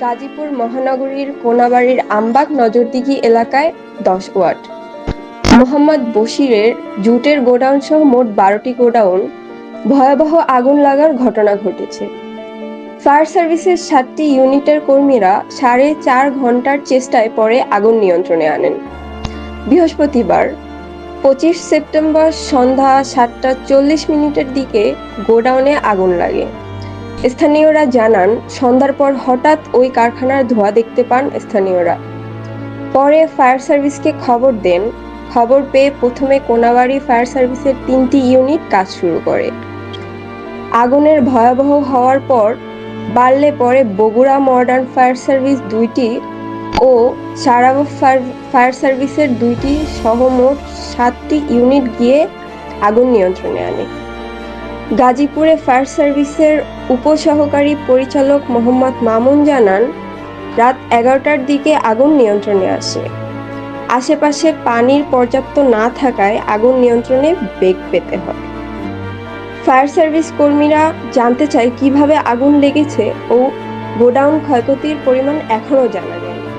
গাজীপুর মহানগরীর কোনাবাড়ির আমবাগ নজরদিঘি এলাকায় দশ ওয়াট মোহাম্মদ বশিরের জুটের গোডাউন সহ মোট বারোটি গোডাউন ভয়াবহ আগুন লাগার ঘটনা ঘটেছে। ফায়ার সার্ভিসের সাতটি ইউনিটের কর্মীরা সাড়ে চার ঘণ্টার চেষ্টায় পরে আগুন নিয়ন্ত্রণে আনেন। বৃহস্পতিবার, পঁচিশ সেপ্টেম্বর সন্ধ্যা সাতটা চল্লিশ মিনিটের দিকে গোডাউনে আগুন লাগে। স্থানীয়রা জানান, সন্ধ্যার পর হঠাৎ ওই কারখানার ধোঁয়া দেখতে পান স্থানীয়রা। পরে ফায়ার সার্ভিসকে খবর দেন, খবর পেয়ে প্রথমে কোনাবাড়ি ফায়ার সার্ভিসের তিনটি ইউনিট কাজ শুরু করে। আগুনের ভয়াবহ হওয়ার পর বাড়লে পরে বগুড়া মডার্ন ফায়ার সার্ভিস দুইটি ও সারাবো ফায়ার সার্ভিসের দুইটি সহ মোট সাতটি ইউনিট গিয়ে আগুন নিয়ন্ত্রণে আনে। গাজীপুরে ফায়ার সার্ভিসের উপসহকারী পরিচালক মোহাম্মদ মামুন জানান, রাত এগারোটার দিকে আগুন নিয়ন্ত্রণে আসে। আশেপাশে পানির পর্যাপ্ত না থাকায় আগুন নিয়ন্ত্রণে বেগ পেতে হয়। ফায়ার সার্ভিস কর্মীরা জানতে চায় কীভাবে আগুন লেগেছে ও গোডাউন ক্ষয়ক্ষতির পরিমাণ এখনও জানা যায়